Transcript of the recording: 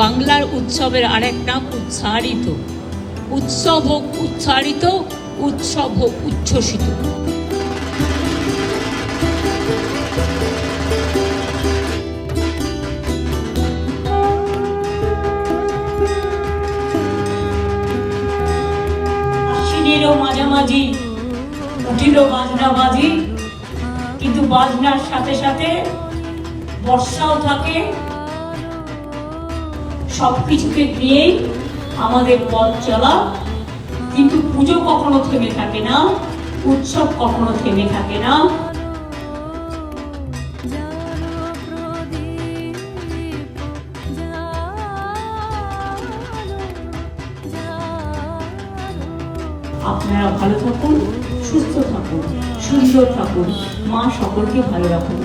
বাংলার উৎসবের আরেক নাম উৎসারিত উৎসব হোক উৎসারিত উৎসব হোক উচ্ছ্বসিত। মাঝামাঝি, উঠিল বাজনা বাজি কিন্তু বাজনার সাথে সাথে বর্ষাও থাকে সব কিছুকে নিয়েই আমাদের পথ চলা। কিন্তু পুজো কখনো থেমে থাকে না, উৎসব কখনো থেমে থাকে না। আপনারা ভালো থাকুন, সুস্থ থাকুন, সুন্দর থাকুন, মা সকলকে ভালো রাখুন।